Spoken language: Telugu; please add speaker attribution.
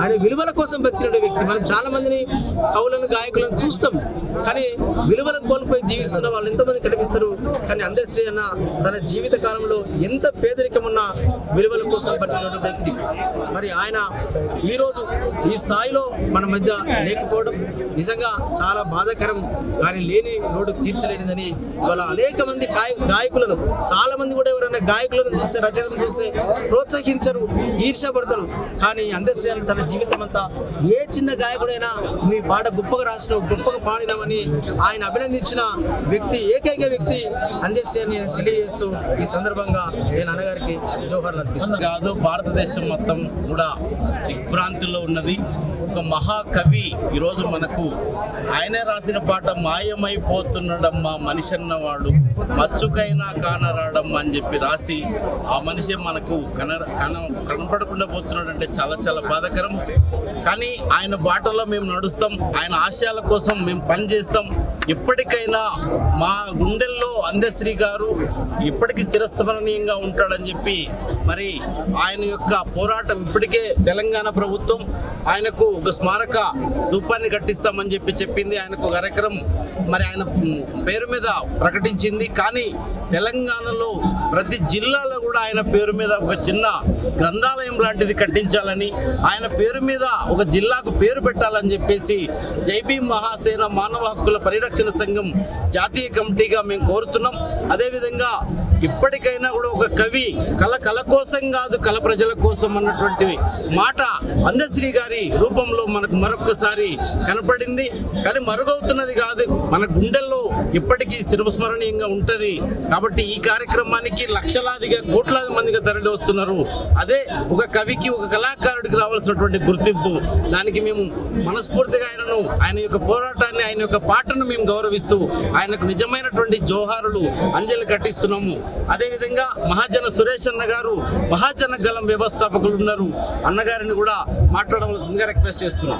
Speaker 1: ఆయన విలువల కోసం బతికిన వ్యక్తి. మనం చాలా మందిని కవులను గాయకులను చూస్తాం. కానీ విలువలను కోల్పోయి జీవిస్తున్న వాళ్ళు ఎంతమంది కనిపిస్తారు. కానీ అందరి అన్న తన జీవిత కాలంలో ఎంత పేదరికం ఉన్న విలువల కోసం పట్టినటువంటి వ్యక్తి. మరి ఆయన ఈరోజు ఈ స్థాయిలో మన మధ్య లేకపోవడం నిజంగా చాలా బాధాకరం. కానీ లేని లోటు తీర్చలేనిదని ఇవాళ అనేక మంది గాయ గాయకులను చాలా మంది కూడా ఎవరైనా గాయకులను చూస్తే రచయితలను చూస్తే ప్రోత్సహించరు ఈర్ష్యపడతారు. కానీ అందశ్రీ అన్న తన జీవితం అంతా ఏ చిన్న గాయకుడైనా మీ పాట గొప్పగా రాసిన గొప్పగా పాడినామని ఆయన అభినందించిన వ్యక్తి ఏకైక వ్యక్తి అందేశ్రీ అని నేను తెలియజేస్తూ ఈ సందర్భంగా నేను అన్నగారికి జోహర్లు అర్పిస్తున్నాను.
Speaker 2: కాదు భారతదేశం మొత్తం కూడా దిగ్భ్రాంతిలో ఉన్నది. ఒక మహాకవి ఈరోజు మనకు ఆయనే రాసిన పాట మాయమైపోతున్నాడమ్మా మనిషి అన్నవాడు. మచ్చుకైనా కానరాడమ్మా అని చెప్పి రాసి ఆ మనిషి మనకు కన కన కనపడకుండా పోతున్నాడంటే చాలా చాలా బాధాకరం. కానీ ఆయన బాటలో మేము నడుస్తాం ఆయన ఆశయాల కోసం మేము పనిచేస్తాం. ఇప్పటికైనా మా గుండెల్లో అందశ్రీ గారు ఇప్పటికీ చిరస్మరణీయంగా ఉంటాడని చెప్పి మరి ఆయన యొక్క పోరాటం ఇప్పటికే తెలంగాణ ప్రభుత్వం ఆయనకు ఒక స్మారక స్థూపాన్ని కట్టిస్తామని చెప్పి చెప్పింది. ఆయనకు ఒక మరి ఆయన పేరు మీద ప్రకటించింది. కానీ తెలంగాణలో ప్రతి జిల్లాలో కూడా ఆయన పేరు మీద ఒక చిన్న గ్రంథాలయం లాంటిది కట్టించాలని ఆయన పేరు మీద ఒక జిల్లాకు పేరు పెట్టాలని చెప్పేసి జైబీ మహాసేన మానవ హక్కుల పరిరక్షణ సంఘం జాతీయ కమిటీగా మేము కోరుతున్నాం. అదేవిధంగా ఇప్పటికైనా కూడా ఒక కవి కళ కళ కోసం కాదు కళ ప్రజల కోసం అన్నటువంటి మాట అందశ్రీ గారి రూపంలో మనకు మరొకసారి కనపడింది. కానీ మరుగవుతున్నది కాదు మన గుండెల్లో ఇప్పటికీ చిరస్మరణీయంగా ఉంటుంది. కాబట్టి ఈ కార్యక్రమానికి లక్షలాదిగా కోట్లాది మందిగా తరలి వస్తున్నారు. అదే ఒక కవికి ఒక కళాకారుడికి రావాల్సినటువంటి గుర్తింపు. దానికి మేము మనస్ఫూర్తిగా ఆయనను ఆయన యొక్క పోరాటాన్ని ఆయన యొక్క పాటను మేము గౌరవిస్తూ ఆయనకు నిజమైనటువంటి జోహారులు అంజలి కట్టిస్తున్నాము. అదేవిధంగా మహాజన సురేష్ అన్న గారు మహాజన గలం వ్యవస్థాపకులు ఉన్నారు. అన్నగారిని కూడా మాట్లాడవలసిందిగా రిక్వెస్ట్ చేస్తున్నాం.